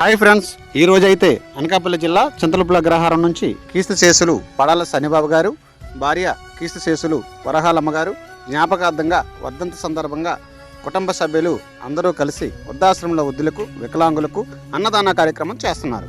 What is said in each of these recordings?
Hi friends ఈ రోజైతే అయితే అనకాపల్లి జిల్లా చింతలపుల అగ్రహారం నుంచి కీస్తశేషులు పడాల శనిబాబు గారు భార్య కీస్తశేషులు వరహాలమ్మ గారు జ్ఞాపకార్థంగా వర్ధంతి సందర్భంగా కుటుంబ సభ్యులు అందరూ కలిసి వృద్ధాశ్రమంలో వృద్ధులకు వికలాంగులకు అన్నదాన కార్యక్రమం చేస్తున్నారు.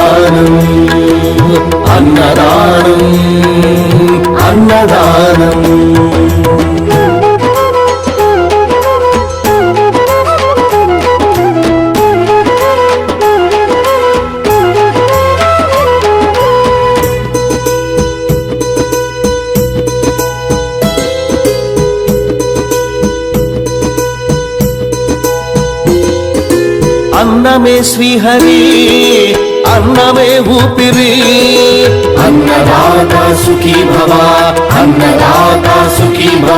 అన్నదానం అన్నమే శ్రీహరి అన్నమే ఊపిరి. అన్నదాత సుఖీ భవ అన్నదాత సుఖీ భవ